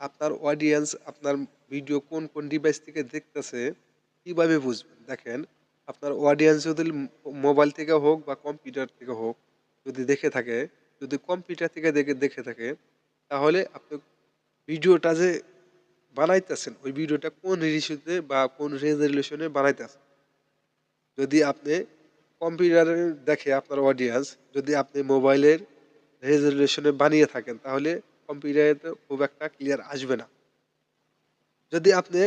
আপনার অডিয়েন্স আপনার ভিডিও কোন কোন ডিভাইস থেকে দেখতেছে, কীভাবে বুঝবেন? দেখেন, আপনার অডিয়েন্স যদি মোবাইল থেকে হোক বা কম্পিউটার থেকে হোক, যদি দেখে থাকে, যদি কম্পিউটার থেকে দেখে দেখে থাকে, তাহলে আপনি ভিডিওটা যে বানাইতেছেন, ওই ভিডিওটা কোন রিসিতে বা কোন রেজলিউশনে বানাইতেছেন? যদি আপনি কম্পিউটারে দেখে আপনার অডিয়েন্স যদি আপনি মোবাইলের রেজলিউশনে বানিয়ে থাকেন, তাহলে কম্পিউটারে তো খুব একটা ক্লিয়ার আসবে না। যদি আপনি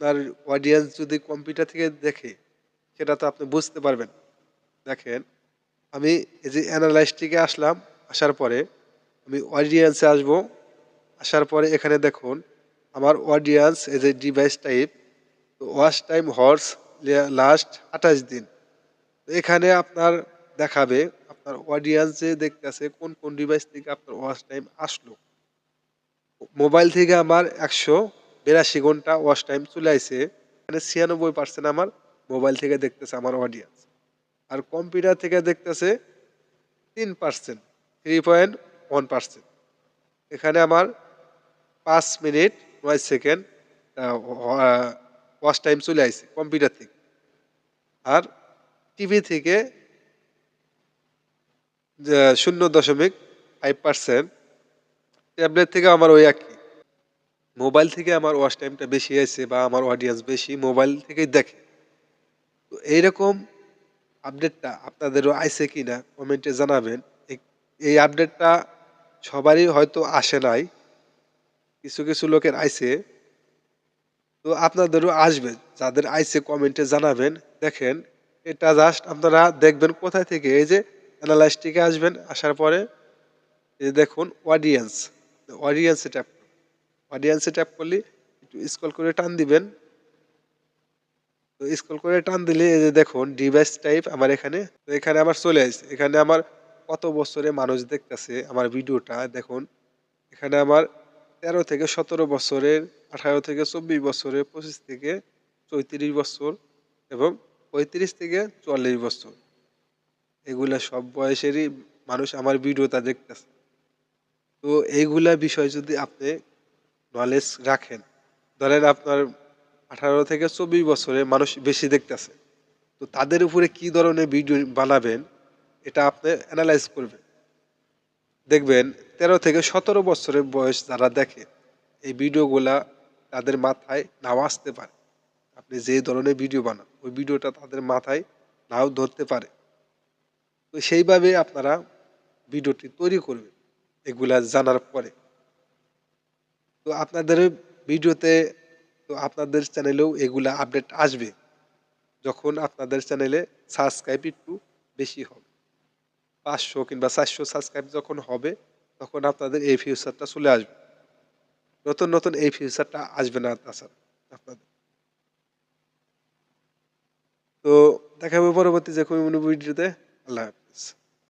তার অডিয়েন্স যদি কম্পিউটার থেকে দেখে, সেটা তো আপনি বুঝতে পারবেন। দেখেন, আমি এই যে অ্যানালাইসটিকে আসলাম, আসার পরে আমি অডিয়েন্সে আসব। আসার পরে এখানে দেখুন, আমার অডিয়েন্স এই যে device type watch time hours last আঠাশ দিন। তো এখানে আপনার দেখাবে আপনার অডিয়েন্স যে দেখতেছে কোন কোন ডিভাইস থেকে আপনার ওয়াচ টাইম আসলো। মোবাইল থেকে আমার একশো বিরাশি ঘণ্টা ওয়াচ টাইম চলে আসে এখানে ছিয়ানব্বই পার্সেন্ট আমার মোবাইল থেকে দেখতেছে আমার অডিয়েন্স আর কম্পিউটার থেকে দেখতেছে তিন percent three point one percent এখানে আমার পাঁচ মিনিট, নয় সেকেন্ড ওয়াচ টাইম চলে আসছে কম্পিউটার থেকে। আর টিভি থেকে শূন্য দশমিক ফাইভ পার্সেন্ট ট্যাবলেট থেকে আমার ওই একই। মোবাইল থেকে আমার ওয়াচ টাইমটা বেশি আছে বা আমার অডিয়েন্স বেশি মোবাইল থেকেই দেখে। তো এইরকম আপডেটটা আপনাদেরও আইসে কি না কমেন্টে জানাবেন। এই- আপডেটটা সবারই হয়তো আসে নাই। কিছু কিছু লোকের আইছে। তো আপনাদেরও আসবে। যাদের আইছে কমেন্টে জানাবেন। দেখেন, এটা জাস্ট আপনারা দেখবেন কোথায় থেকে? এই যে অ্যানালাইসটিকে আসবেন, আসার পরে এই দেখুন অডিয়েন্স অডিয়েন্সে ট্যাপ অডিয়েন্সে ট্যাপ করলে একটু স্ক্রল করে টান দিবেন। তো স্ক্রল করে টান দিলে এই যে দেখুন ডিভাইস টাইপ আমার এখানে, তো এখানে আমার চলে আসছে। এখানে আমার কত বছরে মানুষ দেখতেছে আমার ভিডিওটা, দেখুন। এখানে আমার তেরো থেকে সতেরো বছরের, আঠারো থেকে চব্বিশ বছরের, পঁচিশ থেকে চৌত্রিশ বছর এবং পঁয়ত্রিশ থেকে চুয়াল্লিশ বছর। এগুলা সব বয়সেরই মানুষ আমার ভিডিওটা দেখতেছে। তো এইগুলা বিষয় যদি আপনি নলেজ রাখেন, ধরেন আপনার আঠারো থেকে চব্বিশ বছরে মানুষ বেশি দেখতেছে, তো তাদের উপরে কি ধরনের ভিডিও বানাবেন, এটা আপনি অ্যানালাইজ করবেন। দেখবেন তেরো থেকে সতেরো বছরের বয়স যারা দেখে, এই ভিডিওগুলা তাদের মাথায় নাও আসতে পারে। আপনি যে ধরনের ভিডিও বানান, ওই ভিডিওটা তাদের মাথায় নাও ধরতে পারে। তো সেইভাবে আপনারা ভিডিওটি তৈরি করবেন, এগুলা জানার পরে। তো আপনাদের ভিডিওতে, তো আপনাদের চ্যানেলেও এগুলা আপডেট আসবে, যখন আপনাদের চ্যানেলে সাবস্ক্রাইব একটু বেশি হবে। পাঁচশো কিংবা চারশো সাবস্ক্রাইব যখন হবে, তখন আপনাদের এই ফিউচারটা চলে আসবে। নতুন নতুন এই ফিউচারটা আসবে না তাছাড়া আপনাদের। তো দেখা হবে পরবর্তী যে কোনো ভিডিওতে। আল্লাহ হাফিজ